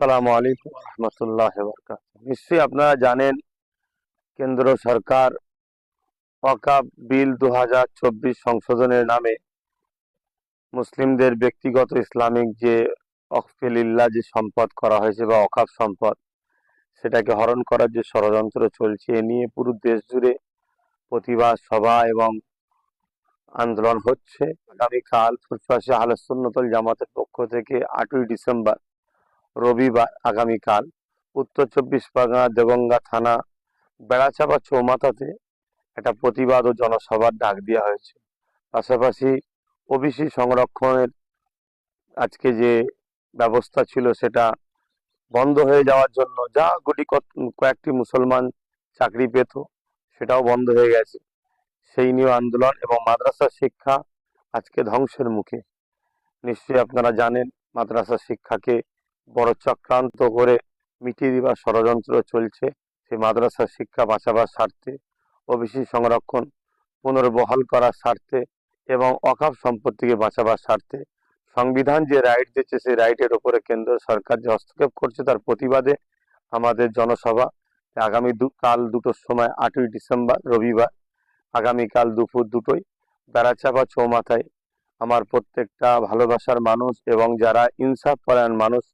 সালামু আলাইকুম রহমতুল্লাহ নিশ্চয়ই আপনারা জানেন, কেন্দ্র সরকার ওয়াকাব বিল দু হাজার চব্বিশ সংশোধনের নামে মুসলিমদের ব্যক্তিগত ইসলামিক যে অকফিলিল্লাহ যে সম্পদ করা হয়েছে বা অকাব সম্পদ, সেটাকে হরণ করার যে ষড়যন্ত্র চলছে, এ নিয়ে পুরো দেশ জুড়ে প্রতিবাদ, সভা এবং আন্দোলন হচ্ছে। আগামীকাল ফুরফাসী আহলসুন্নতল জামাতের পক্ষ থেকে আটই ডিসেম্বর রবিবার আগামীকাল উত্তর চব্বিশ পরগনা দেগঙ্গা থানা বেড়াচাপা চৌমাথাতে একটা প্রতিবাদ ও জনসভার ডাক দেওয়া হয়েছে। পাশাপাশি ওবিসি সংরক্ষণের আজকে যে ব্যবস্থা ছিল সেটা বন্ধ হয়ে যাওয়ার জন্য যা গুটি কয়েকটি মুসলমান চাকরি পেত সেটাও বন্ধ হয়ে গেছে। সেই নিয়ে আন্দোলন এবং মাদ্রাসা শিক্ষা আজকে ধ্বংসের মুখে। নিশ্চয়ই আপনারা জানেন মাদ্রাসা শিক্ষাকে বড় চক্রান্ত করে মিটিয়ে দেওয়ার ষড়যন্ত্র চলছে। সেই মাদ্রাসা শিক্ষা বাঁচাবার স্বার্থে ওবিসি সংরক্ষণ পুনর্বহাল করার স্বার্থে এবং অকাপ সম্পত্তিকে বাঁচাবার স্বার্থে সংবিধান যে রাইট দিচ্ছে, সেই রাইটের উপরে কেন্দ্র সরকার যে হস্তক্ষেপ করছে তার প্রতিবাদে আমাদের জনসভা। আগামী কাল দুটোর সময় আটই ডিসেম্বর, রবিবার, আগামীকাল দুপুর দুটোই বেড়াচাপা চৌমাথায়। আমার প্রত্যেকটা ভালোবাসার মানুষ এবং যারা ইনসাফ পরায়ণ মানুষ